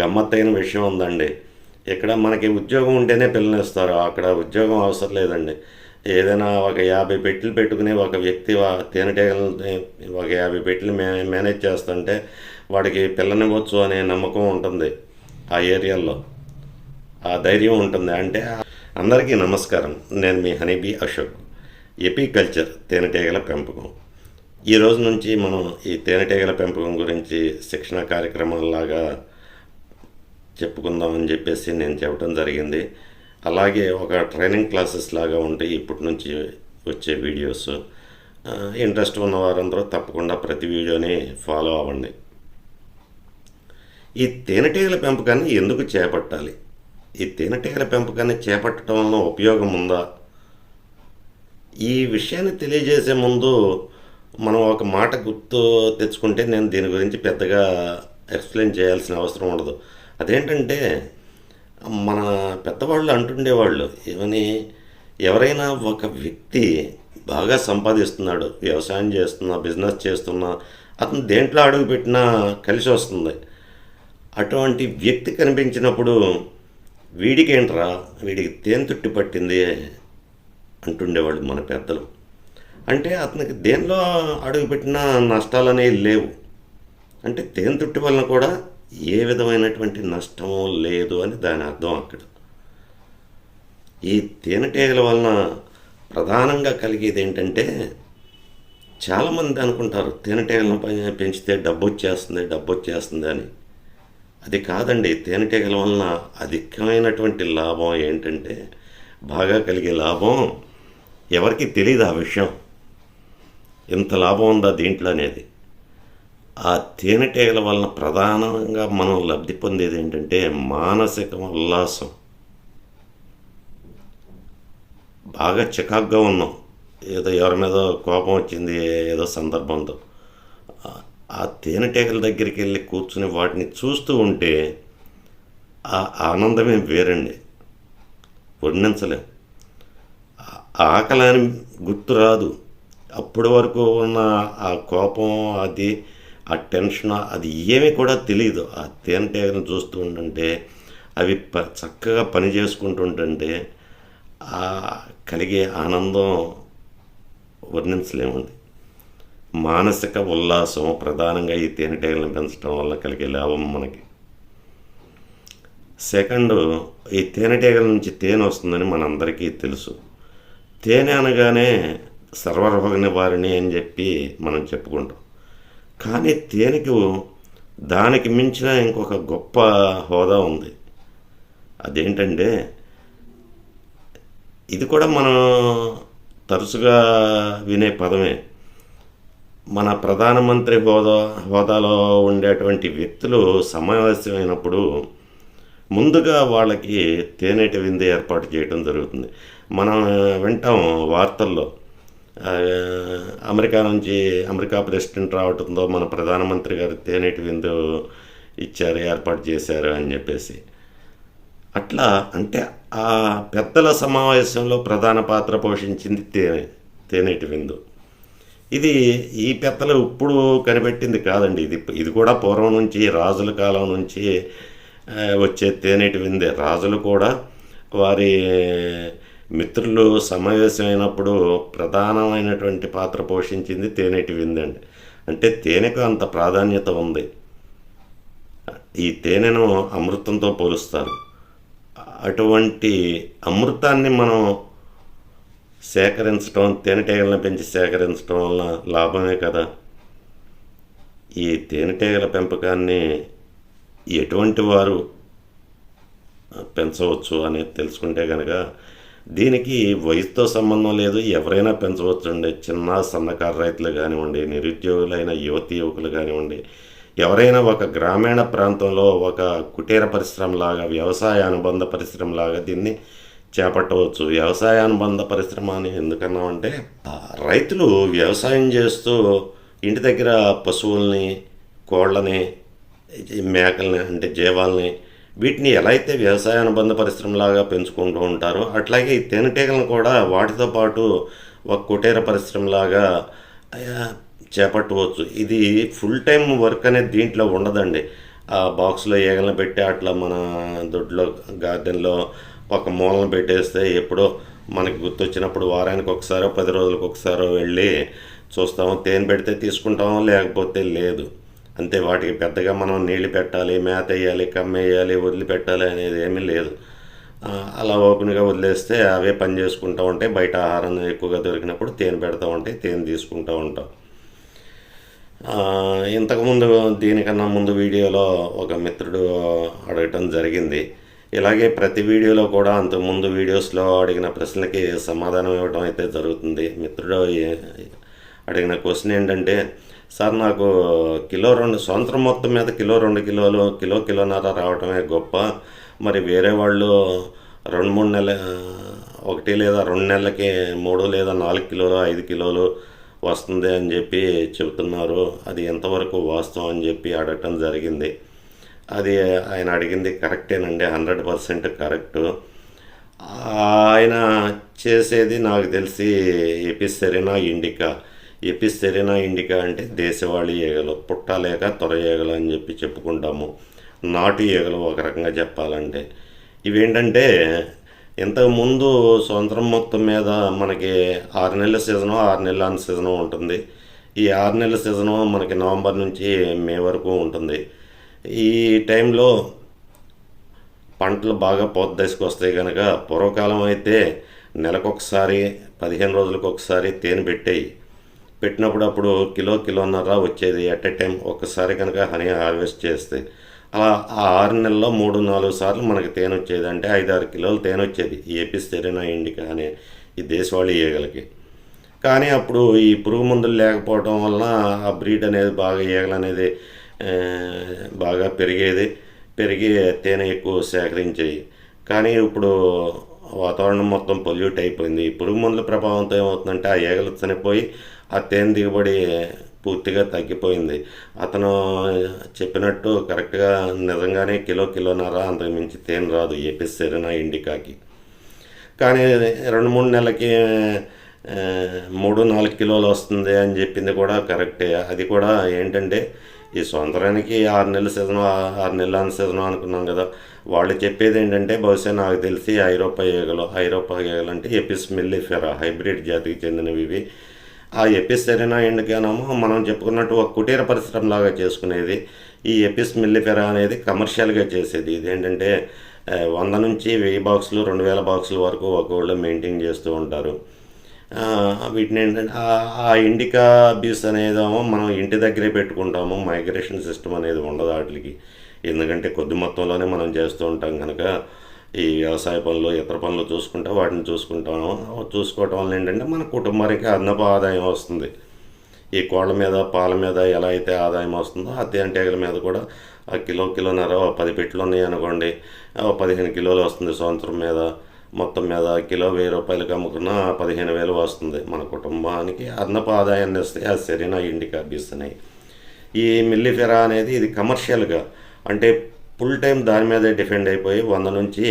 గమ్మత్తైన విషయం ఉందండి. ఇక్కడ మనకి ఉద్యోగం ఉంటేనే పిల్లనిస్తారు అక్కడ ఉద్యోగం అవసరం లేదండి. ఏదైనా ఒక యాభై పెట్టెలు పెట్టుకుని ఒక వ్యక్తి తేనెటీగలని ఒక యాభై పెట్టెలు మే మేనేజ్ చేస్తుంటే వాడికి పిల్లనివ్వచ్చు అనే నమ్మకం ఉంటుంది ఆ ఏరియాలో ఆ ధైర్యం ఉంటుంది. అంటే అందరికీ నమస్కారం. నేను మీ హనీబీ అశోక్. ఎపికల్చర్ తేనెటీగల పెంపకం. ఈ రోజు నుంచి మనం ఈ తేనెటీగల పెంపకం గురించి శిక్షణ కార్యక్రమాలలాగా చెప్పుకుందామని చెప్పేసి నేను చెప్పడం జరిగింది. అలాగే ఒక ట్రైనింగ్ క్లాసెస్ లాగా ఉంటాయి. ఇప్పటి నుంచి వచ్చే వీడియోస్ ఇంట్రెస్ట్ ఉన్న వారందరూ తప్పకుండా ప్రతి వీడియోని ఫాలో అవ్వండి. ఈ తేనెటీగల పెంపకాన్ని ఎందుకు చేపట్టాలి? ఈ తేనెటీగల పెంపకాన్ని చేపట్టడం వలన ఉపయోగం ఉందా? ఈ విషయాన్ని తెలియజేసే ముందు మనం ఒక మాట గుర్తు తెచ్చుకుంటే నేను దీని గురించి పెద్దగా ఎక్స్ప్లెయిన్ చేయాల్సిన అవసరం ఉండదు. అదేంటంటే మన పెద్దవాళ్ళు అంటుండేవాళ్ళు ఏమని ఎవరైనా ఒక వ్యక్తి బాగా సంపాదిస్తున్నాడు వ్యవసాయం చేస్తున్నా బిజినెస్ చేస్తున్నా అతను దేంట్లో అడుగు పెట్టినా కలిసి వస్తుంది. అటువంటి వ్యక్తి కనిపించినప్పుడు వీడికేంట్రా వీడికి తేనెతుట్టి పట్టింది అంటుండేవాళ్ళు మన పెద్దలు. అంటే అతనికి దేనిలో అడుగుపెట్టినా నష్టాలు అనేవి లేవు. అంటే తేనెతుట్టి వలన కూడా ఏ విధమైనటువంటి నష్టము లేదు అని దాని అర్థం అక్కడ. ఈ తేనెటీగల వలన ప్రధానంగా కలిగేది ఏంటంటే చాలామంది అనుకుంటారు తేనెటీగలను పెంచితే డబ్బు వచ్చేస్తుంది డబ్బు వచ్చేస్తుంది అని. అది కాదండి తేనెటీగల వలన అధికమైనటువంటి లాభం ఏంటంటే బాగా కలిగే లాభం ఎవరికి తెలియదు ఆ విషయం. ఇంత లాభం ఉందా దీంట్లో అనేది. ఆ తేనెటీగల వలన ప్రధానంగా మనం లబ్ధి పొందేది ఏంటంటే మానసిక ఉల్లాసం. బాగా చికాగ్గా ఉన్నాం. ఏదో ఎవరి మీద కోపం వచ్చింది ఏదో సందర్భంతో. ఆ- తేనెటీగల దగ్గరికి వెళ్ళి కూర్చుని వాటిని చూస్తూ ఉంటే ఆ ఆనందమే వేరండి. వర్ణించలేం. ఆకలాని ఆకలి అని గుర్తు రాదు. అప్పటి వరకు ఉన్న ఆ కోపం అది ఆ టెన్షన్ అది ఏమీ కూడా తెలియదు ఆ తేనెటీగను చూస్తూ ఉంటుంటే అవి ప చక్కగా పని చేసుకుంటుంటుంటే ఆ కలిగే ఆనందం వర్ణించలేమండి. మానసిక ఉల్లాసం ప్రధానంగా ఈ తేనెటీగలను పెంచడం వల్ల కలిగే లాభం మనకి. సెకండ్ ఈ తేనెటీగల నుంచి తేనె వస్తుందని మనందరికీ తెలుసు. తేనె అనగానే సర్వరోగ నివారణి అని చెప్పి మనం చెప్పుకుంటాం. కానీ తేనెకు దానికి మించిన ఇంకొక గొప్ప హోదా ఉంది. అదేంటంటే ఇది కూడా మనం తరచుగా వినే పదమే. మన ప్రధానమంత్రి హోదా హోదాలో ఉండేటువంటి వ్యక్తులు సమావేశమైనప్పుడు ముందుగా వాళ్ళకి తేనెటి విందు ఏర్పాటు చేయడం జరుగుతుంది. మనం వింటాం వార్తల్లో అమెరికా నుంచి అమెరికా ప్రెసిడెంట్ రావడంతో మన ప్రధానమంత్రి గారు తేనెటి విందు ఇచ్చారు ఏర్పాటు చేశారు అని చెప్పేసి. అట్లా అంటే ఆ పెద్దల సమావేశంలో ప్రధాన పాత్ర పోషించింది తేనె తేనెటి విందు. ఇది ఈ పెద్దలు ఇప్పుడు కనిపెట్టింది కాదండి. ఇది ఇది కూడా పూర్వం నుంచి రాజుల కాలం నుంచి వచ్చే తేనెటి విందే. రాజులు కూడా వారి మిత్రులు సమావేశమైనప్పుడు ప్రధానమైనటువంటి పాత్ర పోషించింది తేనెటి విందండి అంటే తేనెకు అంత ప్రాధాన్యత ఉంది. ఈ తేనెను అమృతంతో పోలుస్తారు. అటువంటి అమృతాన్ని మనం సేకరించడం తేనెటీగలను పెంచి సేకరించడం వల్ల లాభమే కదా? ఈ తేనెటీగల పెంపకాన్ని ఎటువంటి వారు పెంచవచ్చు అనేది తెలుసుకుంటే కనుక దీనికి వయసుతో సంబంధం లేదు. ఎవరైనా పెంచవచ్చు అండి చిన్న సన్నకారు రైతులు కానివ్వండి నిరుద్యోగులైన యువతి యువకులు కానివ్వండి. ఎవరైనా ఒక గ్రామీణ ప్రాంతంలో ఒక కుటీర పరిశ్రమలాగా వ్యవసాయ అనుబంధ పరిశ్రమలాగా దీన్ని చేపట్టవచ్చు. వ్యవసాయ అనుబంధ పరిశ్రమ అని ఎందుకన్నామంటే రైతులు వ్యవసాయం చేస్తూ ఇంటి దగ్గర పశువుల్ని కోళ్ళని మేకల్ని అంటే జీవాల్ని వీటిని ఎలా అయితే వ్యవసాయ అనుబంధ పరిశ్రమలాగా పెంచుకుంటూ ఉంటారో అట్లాగే ఈ తేనెటీగలను కూడా వాటితో పాటు ఒక కుటీర పరిశ్రమలాగా చేపట్టవచ్చు. ఇది ఫుల్ టైం వర్క్ అనేది దీంట్లో ఉండదండి. ఆ బాక్స్లో ఈగలను పెట్టి అట్లా మన దొడ్లో గార్డెన్లో ఒక మూలను పెట్టేస్తే ఎప్పుడో మనకి గుర్తొచ్చినప్పుడు వారానికి ఒకసారో పది రోజులకు ఒకసారో వెళ్ళి చూస్తాము. తేనె పెడితే తీసుకుంటాము లేకపోతే లేదు. అంతే వాటికి పెద్దగా మనం నీళ్ళు పెట్టాలి మేత వేయాలి కమ్మేయాలి వదిలిపెట్టాలి అనేది ఏమీ లేదు. అలా ఓపెన్గా వదిలేస్తే అవే పని చేసుకుంటూ ఉంటాయి. బయట ఆహారం ఎక్కువగా దొరికినప్పుడు తేనె పెడతా ఉంటాయి తేనె తీసుకుంటూ ఉంటాం. ఇంతకుముందు దీనికన్నా ముందు వీడియోలో ఒక మిత్రుడు అడగటం జరిగింది. ఇలాగే ప్రతి వీడియోలో కూడా అంతకుముందు వీడియోస్లో అడిగిన ప్రశ్నలకి సమాధానం ఇవ్వడం అయితే జరుగుతుంది. మిత్రుడు అడిగిన క్వశ్చన్ ఏంటంటే సార్ నాకు కిలో రెండు సంవత్సరం మొత్తం మీద కిలో రెండు కిలోలు కిలో కిలోన్నర రావటమే గొప్ప. మరి వేరే వాళ్ళు రెండు మూడు నెలల ఒకటి లేదా రెండు నెలలకి మూడు లేదా నాలుగు కిలోలు ఐదు కిలోలు వస్తుంది అని చెప్పి చెబుతున్నారు. అది ఎంతవరకు వాస్తవం అని చెప్పి అడగటం జరిగింది. అది ఆయన అడిగింది కరెక్టేనండి హండ్రెడ్ పర్సెంట్ కరెక్టు. ఆయన చేసేది నాకు తెలిసి ఎపిసెరినా ఇండికా? ఎపిసెరినా ఇండికా అంటే దేశవాళీ ఈగలు పుట్టలేక తొర ఈగలు అని చెప్పి చెప్పుకుంటాము. నాటు ఈగలు ఒక రకంగా చెప్పాలంటే. ఇవేంటంటే ఇంతకుముందు సంవత్సరం మొత్తం మీద మనకి ఆరు నెలల సీజను ఆరు నెలల అన్ సీజను ఉంటుంది. ఈ ఆరు నెలల సీజను మనకి నవంబర్ నుంచి మే వరకు ఉంటుంది. ఈ టైంలో పంటలు బాగా పోత దశకు వస్తాయి కనుక పూర్వకాలం అయితే నెలకొకసారి పదిహేను రోజులకు ఒకసారి తేనె పెట్టేయి. పెట్టినప్పుడు అప్పుడు కిలో కిలోన్నర వచ్చేది ఎట్ ఎ టైం ఒక్కసారి కనుక హనీ హార్వెస్ట్ చేస్తే అలా ఆ ఆరు నెలల్లో మూడు నాలుగు సార్లు మనకి తేనె వచ్చేది. అంటే ఐదు ఆరు కిలోలు తేనె వచ్చేది. ఈ ఎపిస్తెరినా ఇండికా అనే ఈ దేశవాళీ ఈగలకి. కానీ అప్పుడు ఈ పురుగు మందులు లేకపోవడం వలన ఆ బ్రీడ్ అనేది బాగా ఈగలు అనేది బాగా పెరిగేది. పెరిగి తేనె ఎక్కువ సేకరించేవి కానీ ఇప్పుడు వాతావరణం మొత్తం పొల్యూట్ అయిపోయింది. పురుగు మందుల ప్రభావంతో ఏమవుతుందంటే ఆ ఈగలు చనిపోయి ఆ తేనె దిగుబడి పూర్తిగా తగ్గిపోయింది. అతను చెప్పినట్టు కరెక్ట్గా నిజంగానే కిలో కిలోన్నర అంతకు మించి తేనె రాదు ఎపిసెరినా ఇండికాకి. కానీ రెండు మూడు నెలలకి మూడు నాలుగు కిలోలు వస్తుంది అని చెప్పింది కూడా కరెక్టే. అది కూడా ఏంటంటే ఈ సంవత్సరానికి ఆరు నెలల సీజన్ ఆరు నెలల సీజన్ అనుకున్నాం కదా. వాళ్ళు చెప్పేది ఏంటంటే బహుశా నాకు తెలిసి ఐరోపా ఈగలు ఐరోపా ఈగలు అంటే ఎపిస్ మిల్లిఫెరా హైబ్రిడ్ జాతికి చెందినవి ఇవి. ఆ ఎపిస్ సెరెనా ఎండుగానము మనం చెప్పుకున్నట్టు ఒక కుటీర పరిశ్రమ లాగా చేసుకునేది. ఈ ఎపిస్ మిల్లిఫెరా అనేది కమర్షియల్గా చేసేది. ఇదేంటంటే ఏంటంటే వంద నుంచి వెయ్యి బాక్సులు రెండు వేల బాక్సుల వరకు ఒక మెయింటైన్ చేస్తూ ఉంటారు. వీటిని ఏంటంటే ఆ- ఇండికా అబ్యూస్ అనేదేమో మనం ఇంటి దగ్గరే పెట్టుకుంటాము. మైగ్రేషన్ సిస్టమ్ అనేది ఉండదు వాటికి. ఎందుకంటే కొద్ది మొత్తంలోనే మనం చేస్తూ ఉంటాం కనుక ఈ వ్యవసాయ పనులు ఇతర పనులు చూసుకుంటే వాటిని చూసుకుంటాము. చూసుకోవటం వల్ల ఏంటంటే మన కుటుంబానికి అదనపు ఆదాయం వస్తుంది. ఈ కోళ్ళ మీద పాల మీద ఎలా అయితే ఆదాయం వస్తుందో ఆ తేనెటీగల మీద కూడా ఆ కిలో కిలోన్నర పది పెట్లు ఉన్నాయి అనుకోండి. పదిహేను కిలోలు వస్తుంది సంవత్సరం మీద. మొత్తం మీద కిలో వెయ్యి రూపాయలకి అమ్ముకున్న పదిహేను వేలు వస్తుంది. మన కుటుంబానికి అదనపు ఆదాయాన్ని వస్తే ఆ సరైన ఇండికా బీస్ ఈ మిల్లిఫెరా అనేది ఇది కమర్షియల్గా అంటే ఫుల్ టైం దాని మీదే డిపెండ్ అయిపోయి వంద నుంచి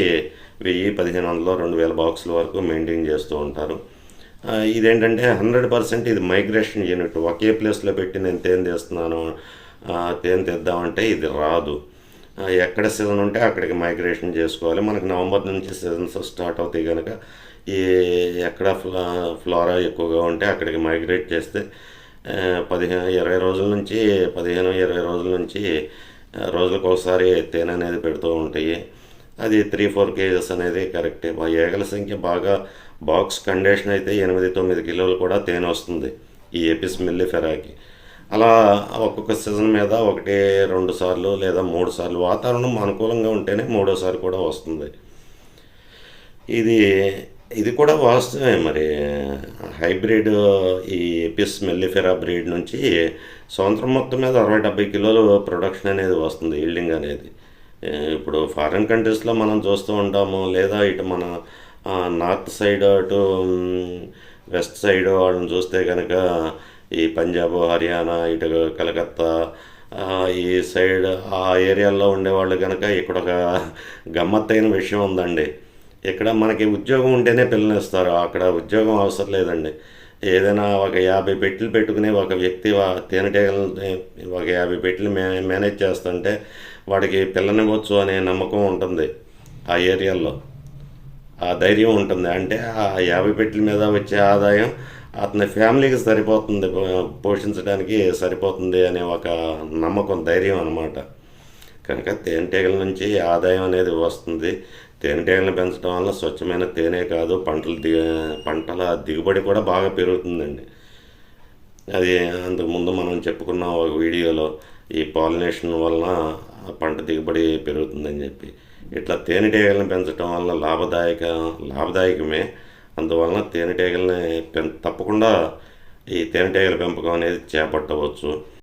వెయ్యి పదిహేను వందలు రెండు వేల బాక్సుల వరకు మెయింటైన్ చేస్తూ ఉంటారు. ఇదేంటంటే హండ్రెడ్ పర్సెంట్ ఇది మైగ్రేషన్ యూనిట్. ఒకే ప్లేస్లో పెట్టి నేను తేను తీస్తున్నాను తేను తెద్దామంటే ఇది రాదు. ఎక్కడ సీజన్ ఉంటే అక్కడికి మైగ్రేషన్ చేసుకోవాలి. మనకి నవంబర్ నుంచి సీజన్స్ స్టార్ట్ అవుతాయి కనుక ఈ ఎక్కడ ఫ్లా ఫ్లోరా ఎక్కువగా ఉంటే అక్కడికి మైగ్రేట్ చేస్తే పదిహేను ఇరవై రోజుల నుంచి పదిహేను ఇరవై రోజుల నుంచి రోజులకు ఒకసారి తేనె అనేది పెడుతూ ఉంటాయి. అది త్రీ ఫోర్ కేజెస్ అనేది కరెక్టే. ఏగల సంఖ్య బాగా బాక్స్ కండిషన్ అయితే ఎనిమిది తొమ్మిది కిలోలు కూడా తేనె వస్తుంది ఈ ఎపిస్ మిల్లిఫెరాకి అలా ఒక్కొక్క సీజన్ మీద ఒకటి రెండు సార్లు లేదా మూడు సార్లు వాతావరణం అనుకూలంగా ఉంటేనే మూడోసారి కూడా వస్తుంది. ఇది ఇది కూడా వాస్తవమే మరి. హైబ్రిడ్ ఈ పిస్ మెల్లిఫెరా బ్రీడ్ నుంచి సంవత్సరం మొత్తం మీద అరవై డెబ్బై కిలోలు ప్రొడక్షన్ అనేది వస్తుంది ఈల్డింగ్ అనేది. ఇప్పుడు ఫారిన్ కంట్రీస్లో మనం చూస్తూ ఉంటాము లేదా ఇటు మన నార్త్ సైడ్ అటు వెస్ట్ సైడ్ వాళ్ళని చూస్తే కనుక ఈ పంజాబ్ హర్యానా ఇటు కలకత్తా ఈ సైడ్ ఆ ఏరియాల్లో ఉండేవాళ్ళు కనుక ఇక్కడ ఒక గమ్మత్తైన విషయం ఉందండి. ఇక్కడ మనకి ఉద్యోగం ఉంటేనే పిల్లనిస్తారు అక్కడ ఉద్యోగం అవసరం లేదండి. ఏదైనా ఒక యాభై పెట్టెలు పెట్టుకునే ఒక వ్యక్తి తేనెటీగలని ఒక యాభై పెట్టెలు మే మేనేజ్ చేస్తుంటే వాడికి పిల్లనివ్వచ్చు అనే నమ్మకం ఉంటుంది ఆ ఏరియాలో ఆ ధైర్యం ఉంటుంది. అంటే ఆ యాభై పెట్టెల మీద వచ్చే ఆదాయం అతని ఫ్యామిలీకి సరిపోతుంది పో- పోషించడానికి సరిపోతుంది అనే ఒక నమ్మకం ధైర్యం అనమాట కనుక తేనెటీగల నుంచి ఆదాయం అనేది వస్తుంది. తేనెటీగలను పెంచడం వల్ల స్వచ్ఛమైన తేనె కాదు పంటలు దిగ పంటల దిగుబడి కూడా బాగా పెరుగుతుందండి. అది అంతకుముందు మనం చెప్పుకున్న ఒక వీడియోలో ఈ పాలినేషన్ వలన పంట దిగుబడి పెరుగుతుందని చెప్పి. ఇట్లా తేనెటీగలను పెంచడం వల్ల లాభదాయక లాభదాయకమే. అందువలన తేనెటీగల్ని పెం తప్పకుండా ఈ తేనెటీగల పెంపకం అనేది చేపట్టవచ్చు.